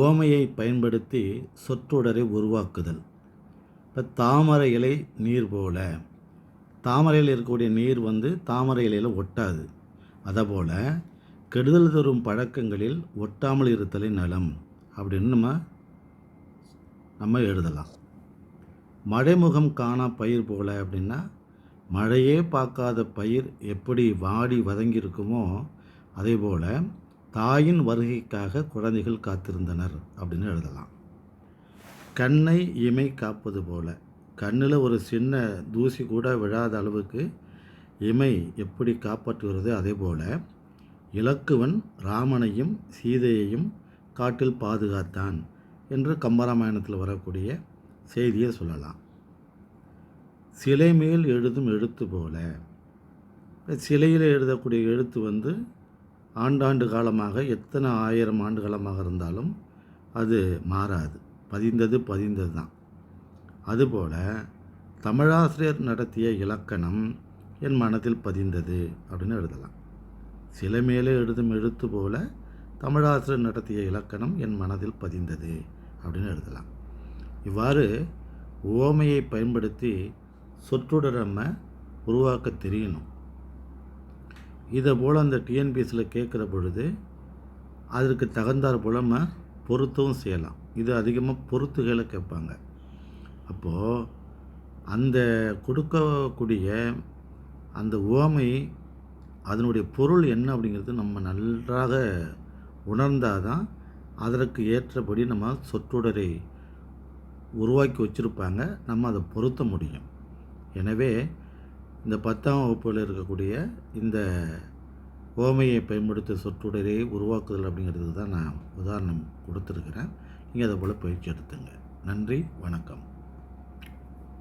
உவமையை பயன்படுத்தி சொற்றொடரை உருவாக்குதல். இப்போ தாமரை இலை நீர் போல. தாமரையில் இருக்கக்கூடிய நீர் வந்து தாமரை இலையில் ஒட்டாது. அதபோல் கெடுதல் தரும் பழக்கங்களில் ஒட்டாமல் இருத்தலை நலம் அப்படின்னு நம்ம நம்ம எழுதலாம். மழைமுகம் காணா பயிர் போல அப்படின்னா மழையே பார்க்காத பயிர் எப்படி வாடி வதங்கி இருக்குமோ அதே போல் தாயின் வருகைக்காக குழந்தைகள் காத்திருந்தனர் அப்படின்னு எழுதலாம். கண்ணை இமை காப்பது போல கண்ணில் ஒரு சின்ன தூசி கூட விழாத அளவுக்கு இமை எப்படி காப்பாற்றுகிறதோ அதே போல் இலக்குவன் ராமனையும் சீதையையும் காட்டில் பாதுகாத்தான் என்று கம்பராமாயணத்தில் வரக்கூடிய செய்தியை சொல்லலாம். சிலை மேல் எழுதும் எழுத்து போல சிலையில் எழுதக்கூடிய எழுத்து வந்து ஆண்டாண்டு காலமாக எத்தனை ஆயிரம் ஆண்டு காலமாக இருந்தாலும் அது மாறாது. பதிந்தது பதிந்தது தான். அதுபோல் தமிழாசிரியர் நடத்திய இலக்கணம் என் மனதில் பதிந்தது அப்படின்னு எழுதலாம். சிலை மேலே எழுதும் எழுத்து போல தமிழாசிரியர் நடத்திய இலக்கணம் என் மனதில் பதிந்தது அப்படின்னு எழுதலாம். இவ்வாறு ஓமையை பயன்படுத்தி சொற்றொடர் நம்ம உருவாக்க தெரியணும். இதை போல் அந்த டிஎன்பிஎஸ்சியில் கேட்குற பொழுது அதற்கு தகுந்தார் போல் நம்ம பொருத்தவும் செய்யலாம். இது அதிகமாக பொருத்துகளை கேட்பாங்க. அப்போது அந்த கொடுக்கக்கூடிய அந்த உவமை அதனுடைய பொருள் என்ன அப்படிங்கிறது நம்ம நன்றாக உணர்ந்தால் தான் அதற்கு ஏற்றபடி நம்ம சொற்றொடரை உருவாக்கி வச்சுருப்பாங்க. நம்ம அதை பொருத்த முடியும். எனவே இந்த பத்தாம் வகுப்பில் இருக்கக்கூடிய இந்த ஓமையை பயன்படுத்த சொற்றொடரை உருவாக்குதல் அப்படிங்கிறது தான் நான் உதாரணம் கொடுத்துருக்கிறேன். நீங்கள் அதை போல் பயிற்சி எடுத்துங்க. நன்றி வணக்கம்.